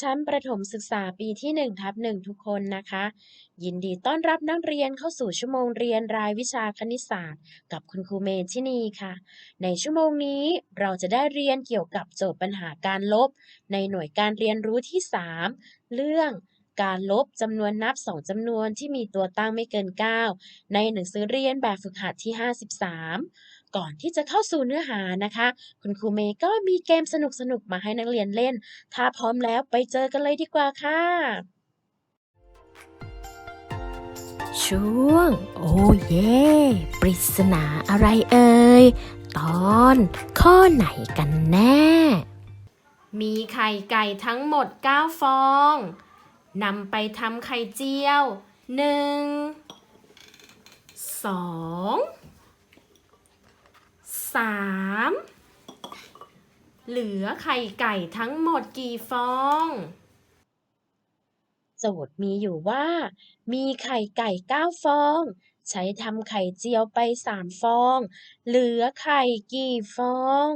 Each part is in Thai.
ชั้นประถมศึกษาปีที่1ทับ1ทุกคนนะคะ ยินดีต้อนรับนักเรียนเข้าสู่ชั่วโมงเรียนรายวิชาคณิตศาสตร์ กับคุณครูเมธินีค่ะ ในชั่วโมงนี้เราจะได้เรียนเกี่ยวกับโจทย์ปัญหาการลบ ในหน่วยการเรียนรู้ที่ 3 เรื่อง การลบจำนวนนับ 2จำนวนที่มีตัวตั้งไม่เกิน 9 ในหนังสือเรียนแบบฝึกหัดที่ 53 ก่อนที่จะเข้าสู่เนื้อหานะคะ คุณครูเมย์ก็มีเกมสนุกๆมาให้นักเรียนเล่น ถ้าพร้อมแล้วไปเจอกันเลยดีกว่าค่ะ ช่วง โอ้เย่ปริศนาอะไรเอ่ย ตอนข้อไหนกันแน่ มีไข่ไก่ทั้งหมด 9 ฟอง นำไปทำไข่เจียว1 2 3เหลือไข่ไก่ทั้งหมดกี่ฟอง โจทย์มีอยู่ว่า มีไข่ไก่9ฟอง ใช้ทำไข่เจียวไป3ฟอง เหลือไข่กี่ฟอง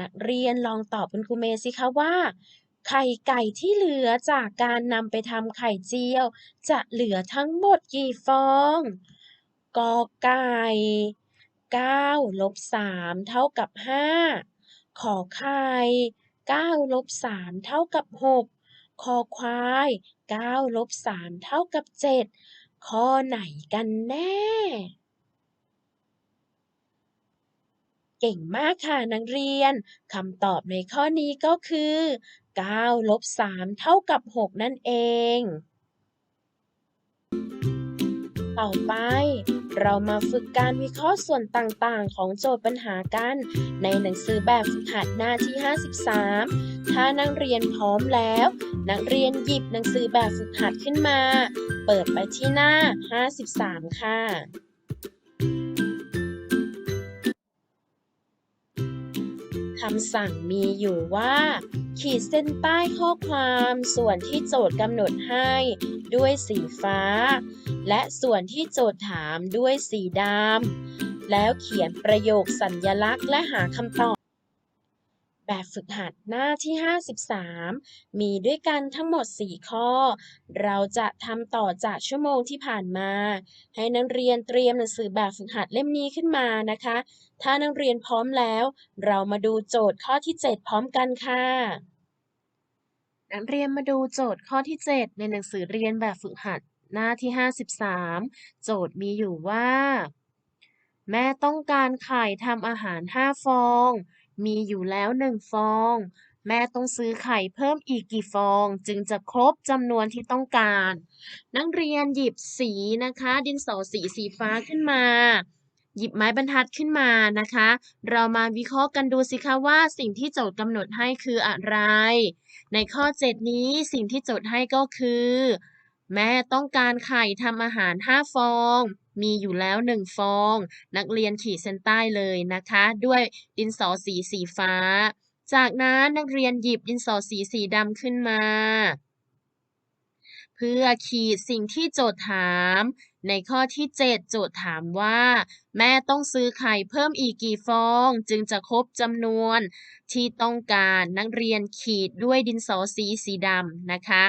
นักเรียนลองตอบคุณครูเมย์สิคะว่า ไข่ไก่ที่เหลือจากการนำไปทำไข่เจียว จะเหลือทั้งหมดกี่ฟองกอไก่9ลบ3เท่ากับ 5 ขอไข่9ลบ3เท่ากับ 6 คอควาย9ลบ3เท่ากับ 7 ข้อไหนกันแน่ เก่งมากค่ะนักเรียน คำตอบในข้อนี้ก็คือ9ลบ3เท่ากับ 6 นั่นเอง ต่อไป เรามาฝึกการวิเคราะห์ส่วนต่างๆ ของโจทย์ปัญหากัน ในหนังสือแบบฝึกหัดหน้าที่ 53 ถ้านักเรียนพร้อมแล้ว นักเรียนหยิบหนังสือแบบฝึกหัดขึ้นมา เปิดไปที่หน้า 53 ค่ะำสั่งมีอยู่ว่า ขีดเส้นใต้ข้อความส่วนที่โจทย์กำหนดให้ด้วยสีฟ้า และส่วนที่โจทย์ถามด้วยสีดำแล้วเขียนประโยคสัญญลักษณ์และหาคำตอบ แบบฝึกหัดหน้าที่ 53 มีด้วยกันทั้งหมด 4 ข้อ เราจะทำต่อจากชั่วโมงที่ผ่านมา ให้นักเรียนเตรียมหนังสือแบบฝึกหัดเล่มนี้ขึ้นมานะคะ ถ้านักเรียนพร้อมแล้ว เรามาดูโจทย์ข้อที่ 7 พร้อมกันค่ะนักเรียนมาดูโจทย์ข้อที่ 7 ในหนังสือเรียนแบบฝึกหัดหน้าที่ 53 โจทย์มีอยู่ว่า แม่ต้องการไข่ทำอาหาร 5 ฟอง มีอยู่แล้ว1ฟอง แม่ต้องซื้อไข่เพิ่มอีกกี่ฟอง จึงจะครบจำนวนที่ต้องการ นักเรียนหยิบสีนะคะ ดินสอสีสีฟ้าขึ้นมา หยิบไม้บรรทัดขึ้นมานะคะ เรามาวิเคราะห์กันดูสิคะว่าสิ่งที่โจทย์กำหนดให้คืออะไร ในข้อ 7 นี้สิ่งที่โจทย์ให้ก็คือ แม่ต้องการไข่ทำอาหาร 5 ฟอง มีอยู่แล้ว 1 ฟอง นักเรียนขีดเส้นใต้เลยนะคะ ด้วยดินสอสีสีฟ้า จากนั้นนักเรียนหยิบดินสอสีสีดำขึ้นมา เพื่อขีดสิ่งที่โจทย์ถาม ในข้อที่ 7 โจทย์ถามว่า แม่ต้องซื้อไข่เพิ่มอีกกี่ฟอง จึงจะครบจำนวน ที่ต้องการนักเรียนขีดด้วยดินสอสีสีดำนะคะ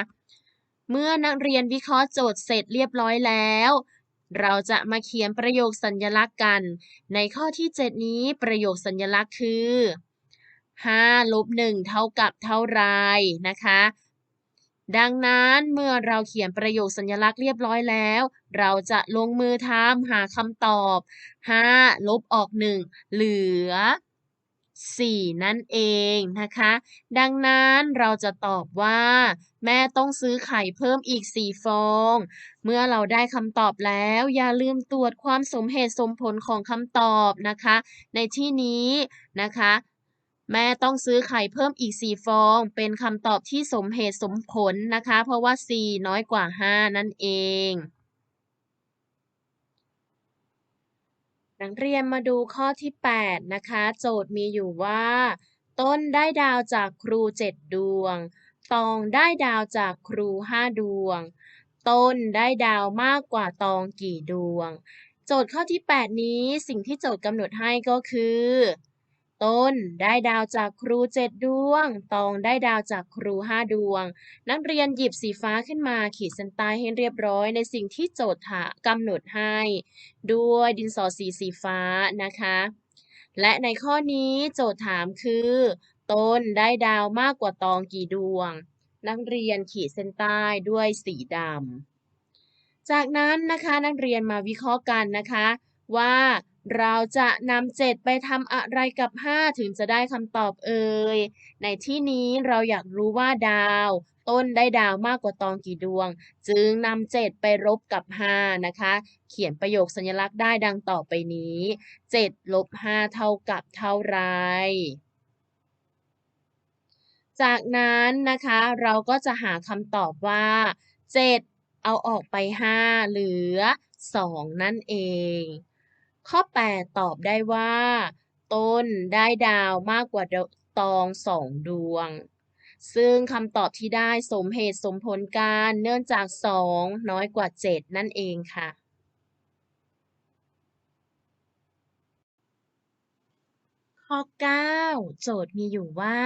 เมื่อนักเรียนวิเคราะห์โจทย์เสร็จเรียบร้อยแล้ว เราจะมาเขียนประโยคสัญญลักษณ์กัน ในข้อที่ 7 นี้ประโยคสัญญลักษณ์คือ5ลบ1เท่ากับเท่าไรนะคะ ดังนั้นเมื่อเราเขียนประโยคสัญลักษณ์เรียบร้อยแล้ว เราจะลงมือทำหาคำตอบ5ลบออก 1 เหลือ 4 นั่นเองนะคะ ดังนั้นเราจะตอบว่า แม่ต้องซื้อไข่เพิ่มอีก 4 ฟอง เมื่อเราได้คำตอบแล้วอย่าลืมตรวจความสมเหตุสมผลของคำตอบนะคะ ในที่นี้นะคะแม่ต้องซื้อไข่เพิ่มอีก 4 ฟอง เป็นคำตอบที่สมเหตุสมผลนะคะ เพราะว่า 4 น้อยกว่า 5 นั่นเอง นักเรียนมาดูข้อที่ 8 นะคะ โจทย์มีอยู่ว่า ต้นได้ดาวจากครู 7 ดวง ตองได้ดาวจากครู 5 ดวง ต้นได้ดาวมากกว่าตองกี่ดวง โจทย์ข้อที่ 8 นี้สิ่งที่โจทย์กำหนดให้ก็คือ ต้นได้ดาวจากครูเจ็ดดวง ตองได้ดาวจากครูห้าดวง นักเรียนหยิบสีฟ้าขึ้นมาขีดเส้นใต้ให้เรียบร้อยในสิ่งที่โจทย์ถากำหนดให้ ด้วยดินสอสีสีฟ้านะคะ และในข้อนี้โจทย์ถามคือ ต้นได้ดาวมากกว่าตองกี่ดวง นักเรียนขีดเส้นใต้ด้วยสีดำจากนั้นนะคะนักเรียนมาวิเคราะห์กันนะคะ ว่า เราจะนำเจ็ดไปทำอะไรกับห้าถึงจะได้คำตอบเอ่ย ในที่นี้เราอยากรู้ว่าดาว ต้นได้ดาวมากกว่าตองกี่ดวง จึงนำเจ็ดไปลบกับห้านะคะ เขียนประโยคสัญลักษณ์ได้ดังต่อไปนี้เจ็ดลบห้าเท่ากับเท่าไร จากนั้นนะคะเราก็จะหาคำตอบว่า 7 เอาออกไป 5 เหลือ 2 นั่นเอง ข้อ 8 ตอบได้ว่า ต้นได้ดาวมากกว่าตองสองดวง ซึ่งคำตอบที่ได้สมเหตุสมผลการเนื่องจาก 2 น้อยกว่า 7 นั่นเองค่ะ ข้อ 9 โจทย์มีอยู่ว่า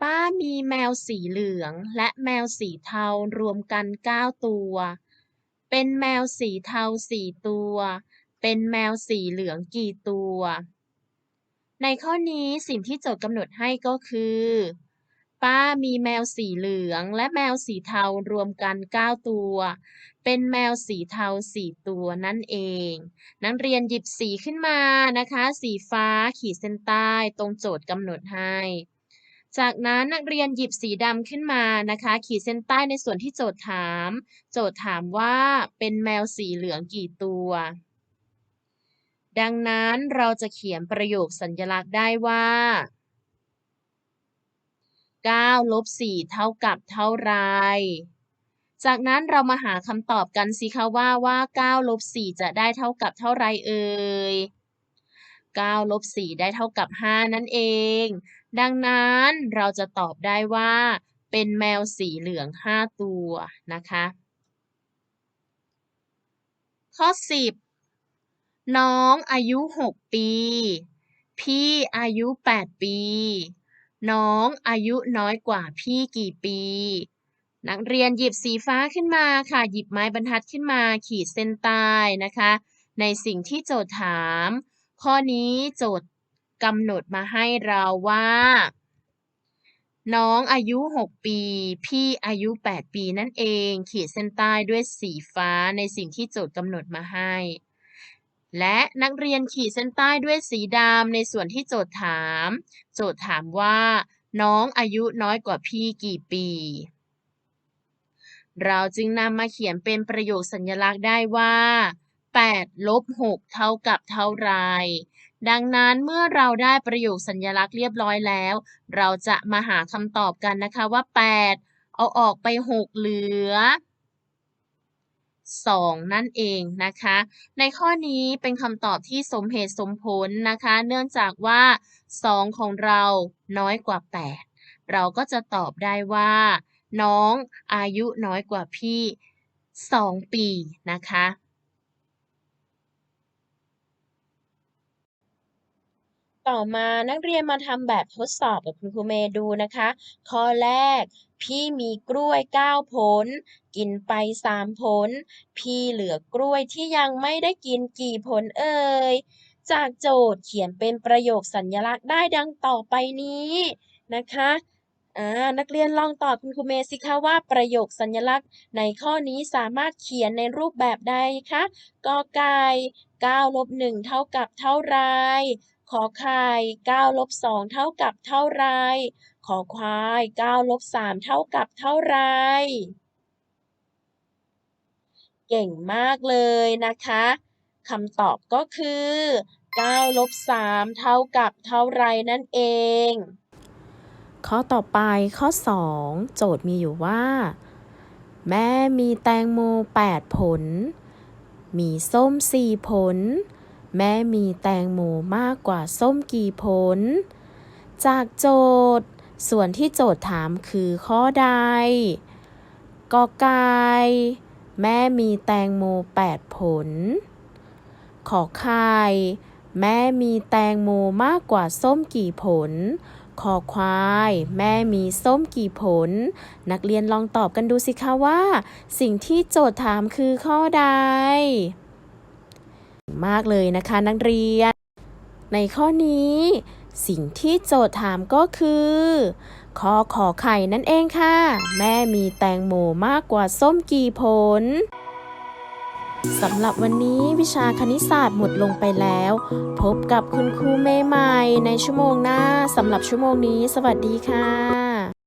ป้ามีแมวสีเหลืองและแมวสีเทารวมกัน 9 ตัว เป็นแมวสีเทาสี่ตัว เป็นแมวสีเหลืองกี่ตัว ในข้อนี้สิ่งที่โจทย์กำหนดให้ก็คือ ป้ามีแมวสีเหลืองและแมวสีเทารวมกัน 9 ตัว เป็นแมวสีเทาสี่ตัวนั่นเอง นักเรียนหยิบสีขึ้นมานะคะ สีฟ้าขีดเส้นใต้ตรงโจทย์กำหนดให้จากนั้นนักเรียนหยิบสีดำขึ้นมานะคะ ขีดเส้นใต้ในส่วนที่โจทย์ถาม โจทย์ถามว่าเป็นแมวสีเหลืองกี่ตัว ดังนั้นเราจะเขียนประโยคสัญลักษณ์ได้ว่า9ลบ4เท่ากับเท่าไร จากนั้นเรามาหาคำตอบกันสิคะว่าว่า9ลบ4จะได้เท่ากับเท่าไรเอ่ย9ลบ4ได้เท่ากับ 5 นั่นเอง ดังนั้นเราจะตอบได้ว่า เป็นแมวสีเหลือง 5 ตัวนะคะ ข้อ 10 น้องอายุ6ปี พี่อายุ8ปี น้องอายุน้อยกว่าพี่กี่ปี นักเรียนหยิบสีฟ้าขึ้นมาค่ะ หยิบไม้บรรทัดขึ้นมา ขีดเส้นใต้นะคะ ในสิ่งที่โจทย์ถาม ข้อนี้โจทย์กำหนดมาให้เราว่า น้องอายุ 6 ปี พี่อายุ 8 ปีนั่นเอง ขีดเส้นใต้ด้วยสีฟ้าในสิ่งที่โจทย์กำหนดมาให้ และนักเรียนขีดเส้นใต้ด้วยสีดำในส่วนที่โจทย์ถาม โจทย์ถามว่า น้องอายุน้อยกว่าพี่กี่ปี เราจึงนำมาเขียนเป็นประโยคสัญลักษณ์ได้ว่า8ลบ6เท่ากับเท่าไร ดังนั้นเมื่อเราได้ประโยคสัญลักษณ์เรียบร้อยแล้ว เราจะมาหาคำตอบกันนะคะว่า 8 เอาออกไป 6 เหลือ 2 นั่นเองนะคะ ในข้อนี้เป็นคำตอบที่สมเหตุสมผลนะคะ เนื่องจากว่า 2 ของเราน้อยกว่า 8 เราก็จะตอบได้ว่า น้องอายุน้อยกว่าพี่ 2 ปีนะคะ ต่อมานักเรียนมาทำแบบทดสอบกับคุณครูเมย์ดูนะคะ ข้อแรก พี่มีกล้วย 9 ผล กินไป 3 ผล พี่เหลือกล้วยที่ยังไม่ได้กินกี่ผลเอ่ย จากโจทย์เขียนเป็นประโยคสัญลักษณ์ได้ดังต่อไปนี้นะคะนักเรียนลองตอบคุณครูเมย์สิคะว่าประโยคสัญลักษณ์ในข้อนี้สามารถเขียนในรูปแบบใดคะกอไก่9ลบ1เท่ากับเท่าไร ขอไข่9ลบ2เท่ากับเท่าไร ขอควาย9ลบ3เท่ากับเท่าไร เก่งมากเลยนะคะคำตอบก็คือ9ลบ3เท่ากับเท่าไรนั่นเอง ข้อต่อไปข้อ 2 โจทย์มีอยู่ว่า แม่มีแตงโม 8 ผล มีส้ม 4 ผล แม่มีแตงโมมากกว่าส้มกี่ผล จากโจทย์ ส่วนที่โจทย์ถามคือข้อใดกอไก่แม่มีแตงโม 8 ผล ขอไข่แม่มีแตงโมมากกว่าส้มกี่ผลคอควาย แม่มีส้มกี่ผล นักเรียนลองตอบกันดูสิคะว่า สิ่งที่โจทย์ถามคือข้อใด มากเลยนะคะนักเรียน ในข้อนี้ สิ่งที่โจทย์ถามก็คือขอขอไข่นั่นเองค่ะ แม่มีแตงโมมากกว่าส้มกี่ผลสำหรับวันนี้วิชาคณิตศาสตร์หมดลงไปแล้ว พบกับคุณครูเมย์ใหม่ในชั่วโมงหน้าสำหรับชั่วโมงนี้ สวัสดีค่ะ